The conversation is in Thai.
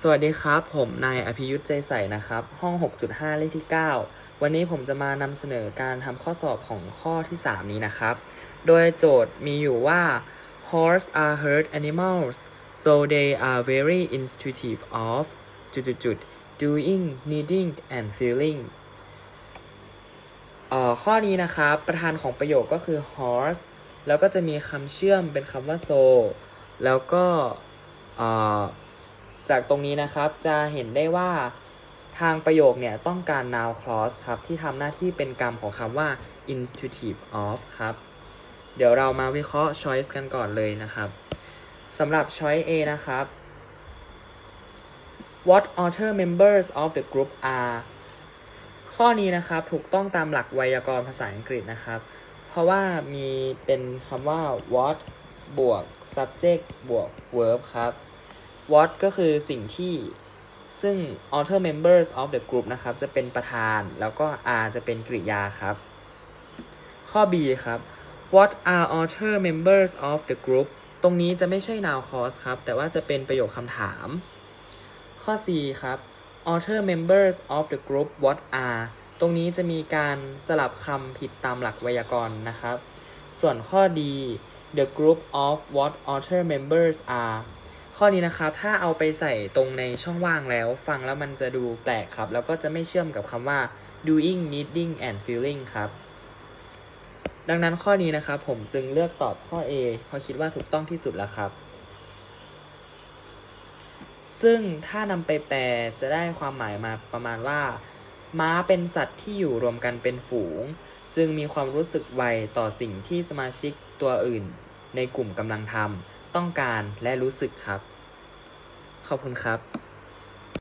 สวัสดีครับ ผมนายอภิยุทธ์ใจใสนะครับ ห้อง 6.5 เลขที่ 9 วันนี้ผมจะมานำเสนอการทำข้อสอบของข้อที่ 3 นี้นะครับ โดยโจทย์มีอยู่ว่า horse are herd animals so they are very intuitive of จุดๆ doing needing and feeling เอ่อข้อนี้นะครับประธานของประโยคก็คือ horse แล้วก็จะมีคำเชื่อมเป็นคำว่า so แล้วก็เอ่อ จากตรงนี้นะครับจะเห็นได้ว่าทางประโยคเนี่ยต้องการ noun clause ครับ ที่ทำหน้าที่เป็นกรรมของคำว่า institutive of ครับ เดี๋ยวเรามาวิเคราะห์ choice กันก่อนเลยนะครับสำหรับ choice A นะครับ What author members of the group are ข้อนี้นะครับถูกต้องตามหลักไวยากรณ์ภาษาอังกฤษนะครับ เพราะว่ามีเป็นคำว่า what บวก subject บวก verb ครับ what ก็คือสิ่งที่ซึ่ง author members of the group นะครับ จะเป็นประธานแล้วก็ are จะเป็นกริยาครับ ข้อ B ครับ what are author members of the group ตรงนี้จะไม่ใช่ noun clause ครับ แต่ว่าจะเป็นประโยคคำถาม ข้อ C ครับ author members of the group what are ตรงนี้จะมีการสลับคำผิดตามหลักไวยากรณ์นะครับ ส่วนข้อ D the group of what author members are ข้อนี้นะครับถ้าเอาไปใส่ตรงในช่องว่างแล้ว ฟังแล้วมันจะดูแปลกครับ แล้วก็จะไม่เชื่อมกับคำว่า doing needing and feeling ครับ ดังนั้นข้อนี้นะครับ ผมจึงเลือกตอบข้อ A เพราะคิดว่าถูกต้องที่สุดแล้วครับ ซึ่งถ้านำไปแปลจะได้ความหมายมาประมาณว่า ม้าเป็นสัตว์ที่อยู่รวมกันเป็นฝูง จึงมีความรู้สึกไวต่อสิ่งที่สมาชิกตัวอื่น ในกลุ่มกำลังทำ ต้องการและรู้สึกครับ ขอบคุณครับ